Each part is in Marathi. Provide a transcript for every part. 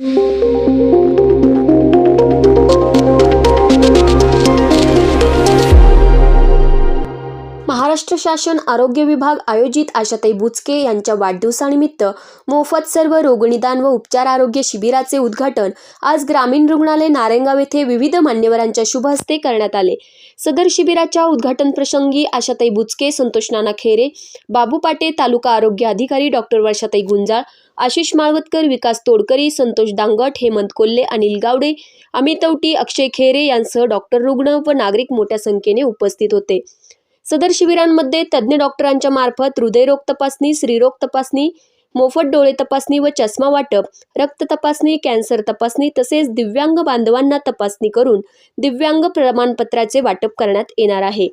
Thank you. महाराष्ट्र शासन आरोग्य विभाग आयोजित आशाताई बुचके यांच्या वाढदिवसानिमित्त मोफत सर्व रोगनिदान व उपचार आरोग्य शिबिराचे उद्घाटन आज ग्रामीण रुग्णालय नारेंगाव येथे विविध मान्यवरांच्या शुभ हस्ते करण्यात आले. सदर शिबिराच्या उद्घाटन प्रसंगी आशाताई बुचके संतोष नाना खेरे बाबू पाटे तालुका आरोग्य अधिकारी डॉक्टर वर्षाताई गुंजाळ आशिष माळवतकर विकास तोडकरी संतोष दांगट हेमंत कोल्हे अनिल गावडे अमित औटी अक्षय खेरे यांसह डॉक्टर रुग्ण व नागरिक मोठ्या संख्येने उपस्थित होते. सदर शिबिरांमध्ये तज्ज्ञ डॉक्टरांच्या मार्फत हृदयरोग तपासणी स्त्रीरोग तपासणी मोफत डोळे तपासणी व चष्मा वाटप रक्त तपासणी कॅन्सर तपासणी तसेच दिव्यांग बांधवांना तपासणी करून दिव्यांग प्रमाणपत्राचे वाटप करण्यात येणार आहे.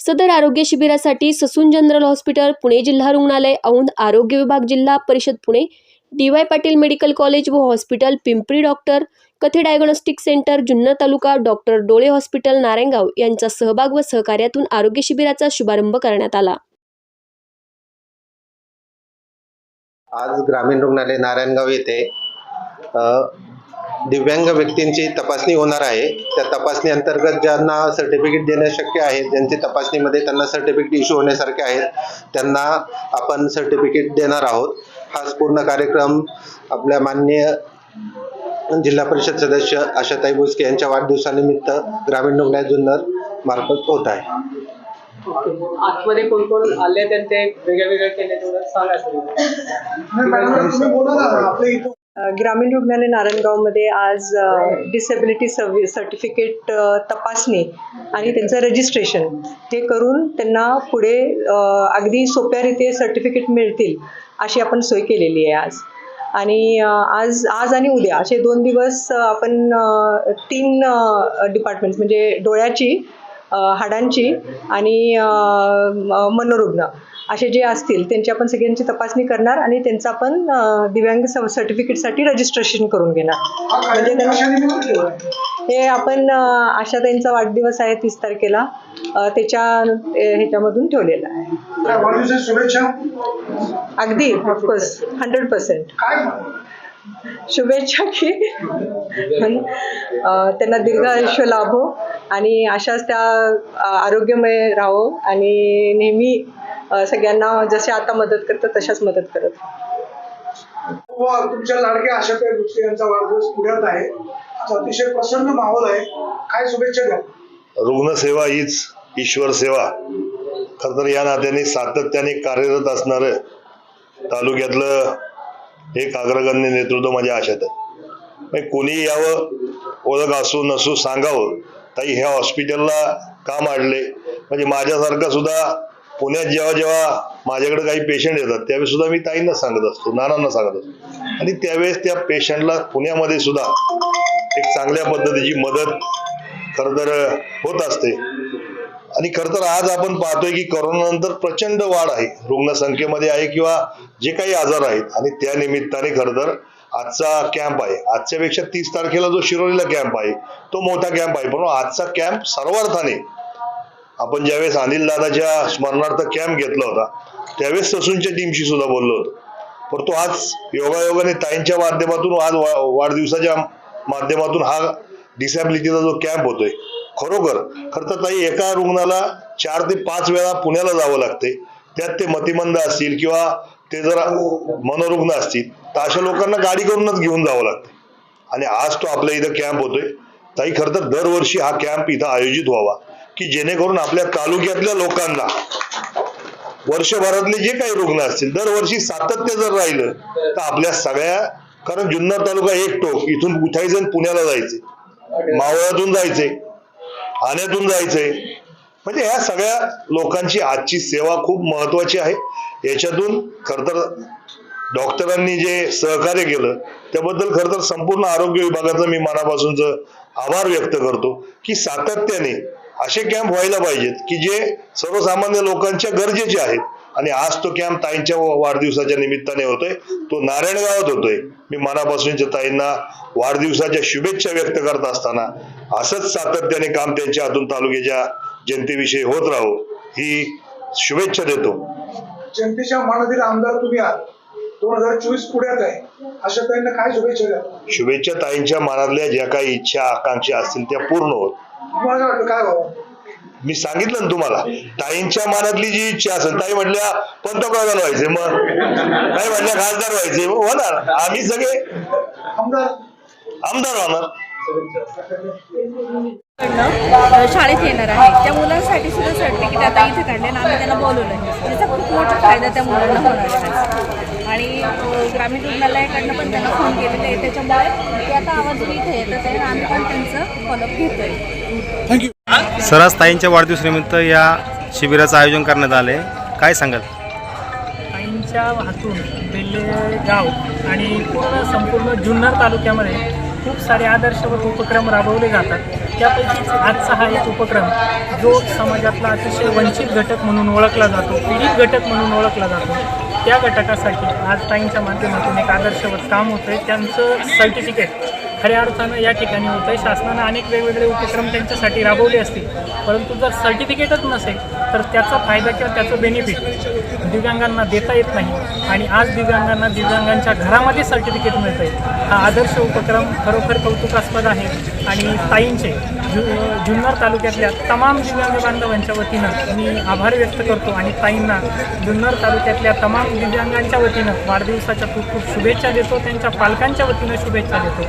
सदर आरोग्य शिबिरासाठी ससून जनरल हॉस्पिटल पुणे जिल्हा रुग्णालय औंध आरोग्य विभाग जिल्हा परिषद Pune D Y Patil medical college व hospital Pimpri doctor Kathe diagnostic centre Junnar taluka doctor Dole hospital Narayangaon यांचा सहभाग व सहकार्यातून आरोग्य शिबिराचा शुभारंभ करण्यात आला. आज ग्रामीण रुग्णालय नारायणगाव येथे दिव्यांग व्यक्तींची तपासणी होणार आहे. त्या तपासणी अंतर्गत ज्यांना सर्टिफिकेट देणं शक्य आहे ज्यांची तपासणीमध्ये त्यांना सर्टिफिकेट इश्यू होण्यासारखे आहेत त्यांना आपण सर्टिफिकेट देणार आहोत. हा पूर्ण कार्यक्रम आपल्या माननीय जिल्हा परिषद सदस्य आशाताई बुचके यांच्या वाढदिवसानिमित्त ग्रामीण रुग्णालय जुन्नर मार्फत होत आहे. आतमध्ये कोण कोण आले केले तेवढं सांगा ग्रामीण रुग्णालय नारायणगावमध्ये आज डिसेबिलिटी सर्व्हि सर्टिफिकेट तपासणी आणि त्यांचं रजिस्ट्रेशन हे करून त्यांना पुढे अगदी सोप्या रीते सर्टिफिकेट मिळतील अशी आपण सोय केलेली आहे आज. आणि आज आज आणि उद्या असे दोन दिवस आपण तीन डिपार्टमेंट्स म्हणजे डोळ्याची हाडांची आणि मनोरुग्ण असे जे असतील त्यांची आपण सगळ्यांची तपासणी करणार आणि त्यांचं आपण दिव्यांग स- सर्टिफिकेटसाठी रजिस्ट्रेशन करून घेणार. म्हणजे हे आपण आशाताईंचा वाढदिवस आहे तीस तारखेला त्याच्या ह्याच्यामधून ठेवलेला आहे. वाढदिवसाच्या शुभेच्छा? अगदी ऑफकोर्स हंड्रेड पर्सेंट काय? शुभेच्छा की अ, त्यांना दीर्घ आयुष्य लाभो आणि अशाच त्या अ, आरोग्यमय राहो आणि नेहमी अ, सगळ्यांना जसे आता मदत करतात तशाच मदत करत राहो. व तुमच्या लाडक्या आशाताई बुचके यांचा वाढदिवस पुण्यात आहे. आज अतिशय प्रसन्न माहोल आहे. काय शुभेच्छा द्या रुग्णसेवा हीच ईश्वर सेवा. खर तर या नात्याने सातत्याने कार्यरत असणार तालुक्यातलं हे अग्रगण्य नेतृत्व माझ्या आशात आहे. म्हणजे कोणी यावं ओळख असू नसू सांगावं ताई ह्या हॉस्पिटलला का मांडले? म्हणजे माझ्यासारखा सुद्धा पुण्यात जेव्हा जेव्हा माझ्याकडे काही पेशंट येतात त्यावेळेस सुद्धा मी ताईंना सांगत असतो नानांना सांगत असतो. आणि त्यावेळेस त्या पेशंटला पुण्यामध्ये सुद्धा एक चांगल्या पद्धतीची मदत खरं तर होत असते. आणि खरं तर आज आपण पाहतोय की करोनानंतर प्रचंड वाढ आहे. रुग्णसंख्येमध्ये आहे किंवा जे काही आजार आहेत. आणि त्या निमित्ताने खरं तर आजचा कॅम्प आहे. आजच्यापेक्षा तीस तारखेला जो शिरोलीला कॅम्प आहे तो मोठा कॅम्प आहे. पण आजचा कॅम्प सर्वार्थाने आपण ज्यावेळेस अनिल दादाच्या स्मरणार्थ कॅम्प घेतला होता त्यावेळेस ससूनच्या टीमशी सुद्धा बोललो होतो. परंतु आज योगायोगाने ताईंच्या माध्यमातून आज वाढदिवसाच्या माध्यमातून हा डिसॅबिलिटीचा जो कॅम्प होतोय खरोखर खरं तर ताई एका रुग्णाला चार ते पाच वेळा पुण्याला जावं लागते. त्यात ते मतिमंद असतील किंवा ते जर मनोरुग्ण असतील तर अशा लोकांना गाडी करूनच घेऊन जावं लागते. आणि आज तो आपल्या इथं कॅम्प होतोय. ताई खरं तर दरवर्षी हा कॅम्प इथं आयोजित व्हावा. की जेणेकरून आपल्या तालुक्यातल्या लोकांना वर्षभरातले जे काही रुग्ण असतील दरवर्षी सातत्य जर राहिलं तर आपल्या सगळ्या कारण जुन्नर तालुका एक टोक इथून उठायचं आणि पुण्याला जायचे. मावळातून जायचे. ठाण्यातून जायचंय. म्हणजे ह्या सगळ्या लोकांची आजची सेवा खूप महत्वाची आहे. याच्यातून खर तर डॉक्टरांनी जे सहकार्य केलं त्याबद्दल खर तर संपूर्ण आरोग्य विभागाचं मी मनापासूनच आभार व्यक्त करतो की सातत्याने असे कॅम्प व्हायला पाहिजेत की जे सर्वसामान्य लोकांच्या गरजेचे आहेत. आणि आज तो कॅम्प ताईंच्या वाढदिवसाच्या निमित्ताने होतोय. तो नारायणगावात होतोय. मी मनापासूनच्या ताईंना वाढदिवसाच्या शुभेच्छा व्यक्त करत असताना असंच सातत्याने काम त्यांच्या हातून तालुक्याच्या जनतेविषयी होत राहो ही शुभेच्छा देतो. जनतेच्या मनातील आमदार तुम्ही आहात. दोन हजार चोवीस पुढ्यात आहे. अशा ताईंना काय शुभेच्छा द्या शुभेच्छा ताईंच्या मनातल्या ज्या काही इच्छा आकांक्षा असतील त्या पूर्ण होत. तुम्हाला काय वाटतं काय व्हावं मी सांगितलं ना तुम्हाला ताईंच्या मनातली जी इच्छा असेल ताई म्हटल्या पंतप्रधान व्हायचे मग? ताई म्हटल्या खासदार व्हायचे. होणार आम्ही सगळे आमदार. आमदार होणार. शाळेत येणार आहे. त्या मुलांसाठी सुद्धा सर्टिफिकेट आता इथे काढले आणि आम्ही त्यांना बोलवलं त्याचा खूप मोठा फायदा त्या मुलांना होणार आहे. आणि ग्रामीण रुग्णालयाकडनं पण त्यांना फोन केलेला आहे. त्याच्यामुळे ते आता आवाजून इथे येतात आहे आम्ही पण त्यांचं फॉलोअप घेतोय. सरस ताईंच्या वाढदिवसानिमित्त या शिबिराचं आयोजन करण्यात आले काय सांगाल? ताईंच्या हातून बेल्ले गाव आणि पूर्ण संपूर्ण जुन्नर तालुक्यामध्ये खूप सारे आदर्शवत उपक्रम राबवले जातात. त्यापैकीच आजचा हा एक उपक्रम जो समाजातला अतिशय वंचित घटक म्हणून ओळखला जातो पीडित घटक म्हणून ओळखला जातो. त्या घटकासाठी आज ताईंच्या माध्यमातून एक आदर्शवत काम होतं आहे त्यांचं सर्टिफिकेट खऱ्या अर्थानं या ठिकाणी होतं आहे शासनानं अनेक वेगवेगळे उपक्रम त्यांच्यासाठी राबवले असतील. परंतु जर सर्टिफिकेटच नसेल तर त्याचा फायदा किंवा त्याचं बेनिफिट दिव्यांगांना देता येत नाही. आणि आज दिव्यांगांना दिव्यांगांच्या घरामध्ये सर्टिफिकेट मिळतं आहे हा आदर्श उपक्रम खरोखर कौतुकास्पद आहे. आणि ताईंचे जु जुन्नर तालुक्यातल्या तमाम दिव्यांग बांधवांच्या वतीनं मी आभार व्यक्त करतो आणि ताईंना जुन्नर तालुक्यातल्या तमाम दिव्यांगांच्या वतीनं वाढदिवसाच्या खूप खूप शुभेच्छा देतो त्यांच्या पालकांच्या वतीनं शुभेच्छा देतो